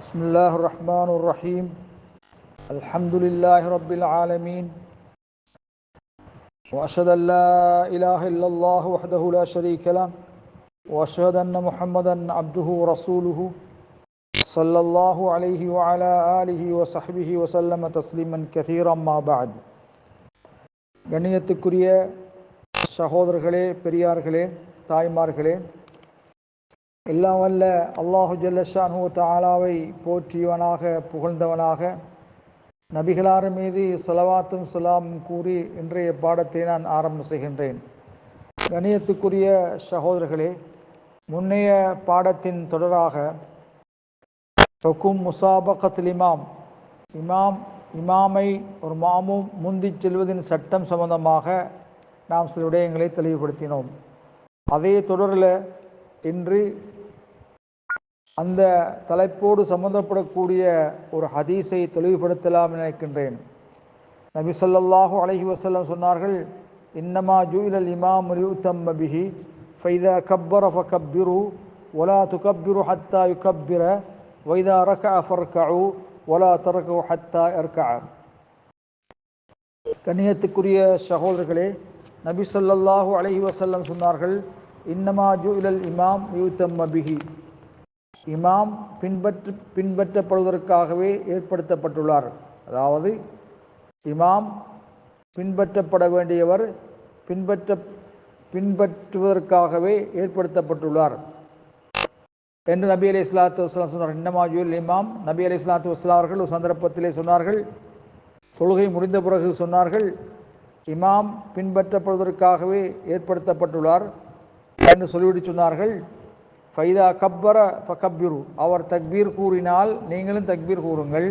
بسم الله الرحمن الرحيم الحمد لله رب العالمين وأشهد أن لا إله إلا الله وحده لا شريك له وأشهد أن محمدا عبده ورسوله صلى الله عليه وعلى آله وصحبه وسلم تسليما كثيرا ما بعد கண்ணியத்துக்குரிய சகோதரர்களே பெரியார்களே தாய்மார்களே எல்லாம் வல்ல அல்லாஹு ஜல்லஷானு தாலாவை போற்றியவனாக புகழ்ந்தவனாக. நபிகளார் மீது செலவாத்தும் சலாமும் கூறி இன்றைய பாடத்தை நான் ஆரம்பம் செய்கின்றேன். கணியத்துக்குரிய சகோதரர்களே முன்னைய பாடத்தின் தொடராக தொக்கும் முசாபகத்தில் இமாம் இமாம் இமாமை ஒரு மாமும் முந்திச் செல்வதின் சட்டம் சம்பந்தமாக நாம் சில விடயங்களை தெளிவுபடுத்தினோம். அதே தொடரில் இன்று அந்த தலைப்போடு சம்பந்தப்படக்கூடிய ஒரு ஹதீஸை தெளிவுபடுத்தலாம் நினைக்கின்றேன். நபி ஸல்லல்லாஹு அலஹி வசல்லம் சொன்னார்கள் இன்னமா ஜூஇலல் இமாம் லியுத்தம்ம பிஹி ஃபைதா கப்பர ஃபகப்பிரு ஒலா துகப்பிரு ஹத்தா யுகப்பிர வைதா ரகஅ ஃபர்கஉ ஒலா தரகு ஹத்தா இர்கஅ கண்ணியத்துக்குரிய சகோதரர்களே நபி ஸல்லல்லாஹு அலஹி வசல்லம் சொன்னார்கள் இன்னமா ஜூஇலல் இமாம் லியுத்தம்ம பிஹி. இமாம் பின்பற்று பின்பற்றப்படுவதற்காகவே ஏற்படுத்தப்பட்டுள்ளார். அதாவது இமாம் பின்பற்றப்பட வேண்டியவர் பின்பற்ற பின்பற்றுவதற்காகவே ஏற்படுத்தப்பட்டுள்ளார். என்று நபி அலி இஸ்லாத்து வஸ்லாம் சொன்னார் இன்னமாஜுல் இமாம் நபி அலி இஸ்லாத்து வஸ்லாம் அவர்கள் ஒரு சந்தர்ப்பத்திலே சொன்னார்கள். தொழுகை முடிந்த பிறகு சொன்னார்கள் இமாம் பின்பற்றப்படுவதற்காகவே ஏற்படுத்தப்பட்டுள்ளார் என்று சொல்லிவிட்டு சொன்னார்கள். ஃபைதா கப்பர ஃபகப்பிரு அவர் தக்பீர் கூறினால் நீங்களும் தக்பீர் கூறுங்கள்.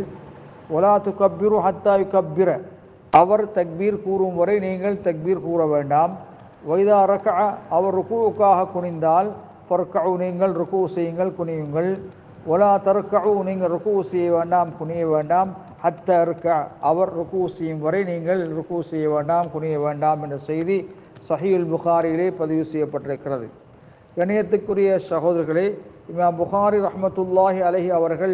ஒலா துகப்பிரு ஹத்தா கப்பிர அவர் தக்பீர் கூறும் வரை நீங்கள் தக்பீர் கூற வேண்டாம். வைதா ரக அவர் ருக்குவுக்காக குனிந்தால் பொற்கவு நீங்கள் ருக்கு செய்யுங்கள் குனியுங்கள். ஒலா தர்கவு நீங்கள் ருக்கு செய்ய வேண்டாம் குனிய வேண்டாம். ஹத்த இருக்க அவர் ருக்கு செய்யும் வரை நீங்கள் ருக்கு செய்ய வேண்டாம் குனிய வேண்டாம் என்ற செய்தி சஹீல் புகாரிலே பதிவு செய்யப்பட்டிருக்கிறது. கணியத்துக்குரிய சகோதரர்களே இமாம் புகாரி ரஹமத்துல்லாஹி அலஹி அவர்கள்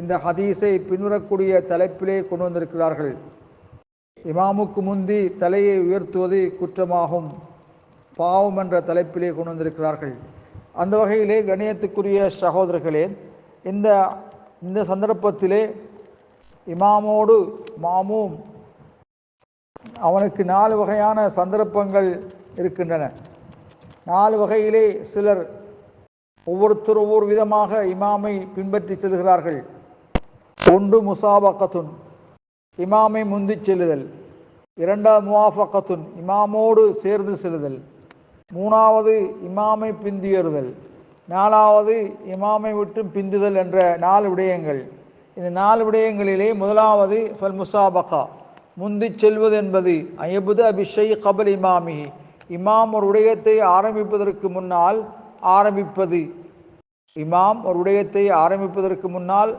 இந்த ஹதீஸை பின்வரக்கூடிய தலைப்பிலே கொண்டு வந்திருக்கிறார்கள். இமாமுக்கு முந்தி தலையை உயர்த்துவது குற்றமாகும் பாவம் என்ற தலைப்பிலே கொண்டு வந்திருக்கிறார்கள். அந்த வகையிலே கணியத்துக்குரிய சகோதரர்களே இந்த இந்த சந்தர்ப்பத்திலே இமாமோடு மாமும் அவனுக்கு நாலு வகையான சந்தர்ப்பங்கள் இருக்கின்றன. நாலு வகையிலே சிலர் ஒவ்வொருத்தர் ஒவ்வொரு விதமாக இமாமை பின்பற்றி செல்கிறார்கள். ஒன்று முசாபக்கத்துன் இமாமை முந்தி செல்லுதல். இரண்டாவது முவாஃபக்கத்துன் இமாமோடு சேர்ந்து செல்லுதல். மூணாவது இமாமை பிந்தியறுதல். நாலாவது இமாமை விட்டு பிந்துதல் என்ற நாலு விடயங்கள். இந்த நாலு விடயங்களிலே முதலாவது ஃபல் முசாபகா முந்திச் செல்வது என்பது அயபுத அபிஷை கபல் இமாமிஹி. இமாம் ஒரு உடையத்தை ஆரம்பிப்பதற்கு முன்னால் ஆரம்பிப்பது. இமாம் ஒரு உடையத்தை ஆரம்பிப்பதற்கு முன்னால்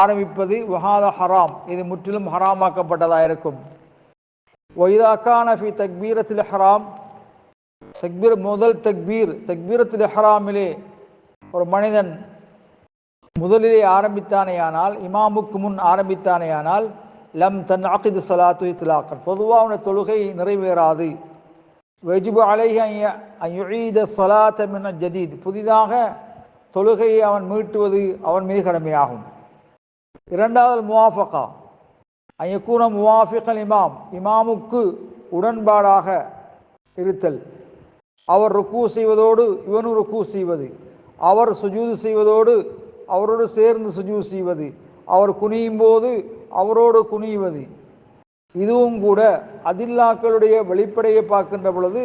ஆரம்பிப்பது வஹாத ஹராம். இது முற்றிலும் ஹராமாக்கப்பட்டதாக இருக்கும். ஒய்தாக்கான ஃபி தக்பீரத்தில் ஹராம். தக்பீர் முதல் தக்பீர் தக்பீரத்தில் ஹராமிலே ஒரு மனிதன் முதலிலே ஆரம்பித்தானேயானால் இமாமுக்கு முன் ஆரம்பித்தானேயானால் லம் தன் அகிது சலாத்து இத்திலாக்கன் பொதுவாக தொழுகை நிறைவேறாது. வெஜிபு அலைஹ அயுஈத சலாத்த மின ஜதீத் புதிதாக தொழுகையை அவன் மீட்டுவது அவன் மீது கடமையாகும். இரண்டாவது முவாஃபகா. ஐயக்கூன முவாஃபிகல் இமாம். இமாமுக்கு உடன்பாடாக இருத்தல். அவர் ருக்கு செய்வதோடு இவனும் ருக்கு செய்வது. அவர் சுஜூது செய்வதோடு அவரோடு சேர்ந்து சுஜூது செய்வது. அவர் குனியும் போது அவரோடு குனியுவது இதுவும் கூட அதில்லாக்களுடைய வெளிப்படையை பார்க்கின்ற பொழுது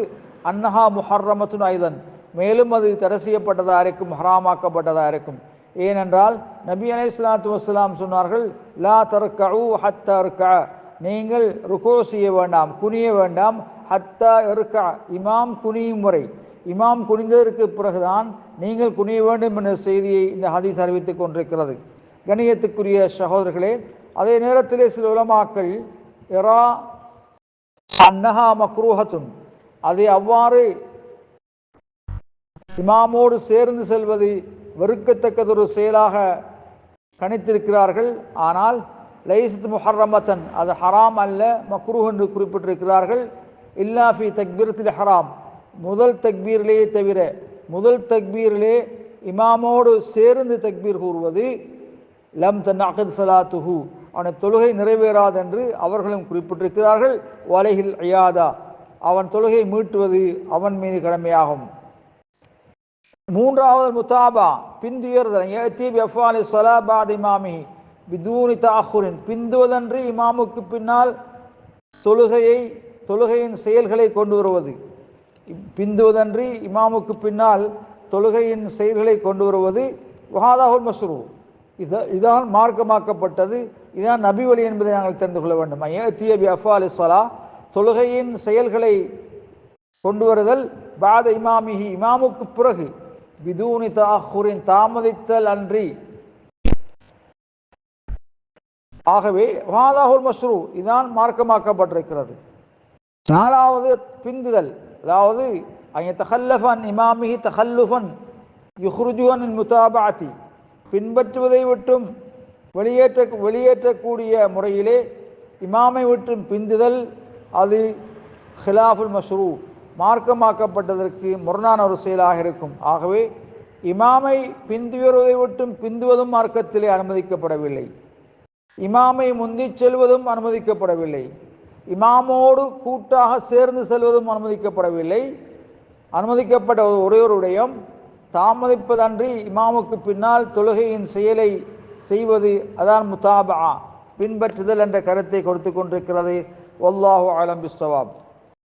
அன்னஹா முஹர்ரமத்துன் ஐதன். மேலும் அது தடை செய்யப்பட்டதாக இருக்கும் ஹராமாக்கப்பட்டதாக இருக்கும். ஏனென்றால் நபி அலை இஸ்லாத்து வஸ்லாம் சொன்னார்கள் லா தர்கூ ஹத்த நீங்கள் ருகோ செய்ய வேண்டாம் குனிய வேண்டாம் ஹத்தா இருக்கா இமாம் குனியும் முறை. இமாம் குனிந்ததற்கு பிறகுதான் நீங்கள் குனிய வேண்டும் என்ற செய்தியை இந்த ஹதீஸ் அறிவித்துக் கொண்டிருக்கிறது. கணியத்துக்குரிய சகோதரர்களே அதே நேரத்திலே சில உலமாக்கள் எரா அன்னஹா மக்ரூஹத்துன். அதை அவ்வாறு இமாமோடு சேர்ந்து செல்வது வெறுக்கத்தக்கதொரு செயலாக கணித்திருக்கிறார்கள். ஆனால் லைசத் முஹர்ரமத்தன் அது ஹராம் அல்ல மக்ரூஹ் என்று குறிப்பிட்டிருக்கிறார்கள். இல்லாஃபி தக்பீரத்தில் ஹராம். முதல் தக்பீரிலே தவிர முதல் தக்பீரிலே இமாமோடு சேர்ந்து தக்பீர் கூறுவது லம் தன் அகத் சலாத்துஹு. அவனை தொழுகை நிறைவேறாதென்று அவர்களும் குறிப்பிட்டிருக்கிறார்கள். வலையில் ஐயாதா. அவன் தொழுகை மீட்டுவது அவன் மீது கடமையாகும். மூன்றாவது முத்தாபா பிந்துயர்தல் ஏத்தீப் சலாபாத் இமாமி பிதூனி தாகூரின் பிந்துவதன்றி இமாமுக்கு பின்னால் தொழுகையை தொழுகையின் செயல்களை கொண்டு வருவது. பிந்துவதன்றி இமாமுக்கு பின்னால் தொழுகையின் செயல்களை கொண்டு வருவது. வஹாதாகுல் மஸ்ரூ. இத இதான் மார்க்கமாக்கப்பட்டது. இதான் நபி வழி என்பதை நாங்கள் தெரிந்து கொள்ள வேண்டும். ஏத்திய பி அஃபாலி சலா தொழுகையின் செயல்களை கொண்டு வருதல் பாத இமாமிஹி இமாமுக்கு பிறகு. விதூனி தாகூரின் தாமதித்தல் அன்றி. ஆகவே வாதாகுல் மஸ்ரூ இதான் மார்க்கமாக்கப்பட்டிருக்கிறது. நாலாவது பிந்துதல் அதாவது அங்கே தஹல்லஃபன் இமாமிஹி தஹல்லுஃபன் யுஹ்ருஜுவன் முதாபாத்தி பின்பற்றுவதை விட்டும் வெளியேற்ற வெளியேற்றக்கூடிய முறையிலே இமாமை விட்டும் பிந்துதல் அது ஹிலாஃபுல் மஸ்ரூ மார்க்கமாக்கப்பட்டதற்கு முரணான ஒரு செயலாக இருக்கும். ஆகவே இமாமை பிந்துவதை விட்டும் பிந்துவதும் மார்க்கத்திலே அனுமதிக்கப்படவில்லை. இமாமை முந்திச் செல்வதும் அனுமதிக்கப்படவில்லை. இமாமோடு கூட்டாக சேர்ந்து செல்வதும் அனுமதிக்கப்படவில்லை. அனுமதிக்கப்பட்ட ஒரே ஒரு விடயம் தாமதிப்பதன்றி இமாமுக்கு பின்னால் தொழுகையின் செயலை செய்வது அதான் முதாபா பின்பற்றுதல் என்ற கருத்தை கொடுத்து கொண்டிருக்கிறது. ஒல்லாஹு அலம் பிஸ்வாப்